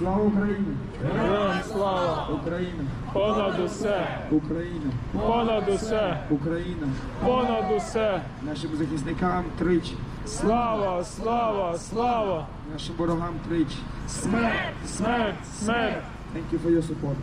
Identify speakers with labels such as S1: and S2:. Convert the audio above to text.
S1: Слава Україні!
S2: Героям слава!
S1: Україна!
S2: Понад усе!
S1: Україна!
S2: Понад усе!
S1: Україна!
S2: Понад усе!
S1: Нашим захисникам тричі,
S2: Слава, слава, слава!
S1: нашим ворогам тричі.
S2: Смерть, смерть, смерть!
S1: Thank you for your support.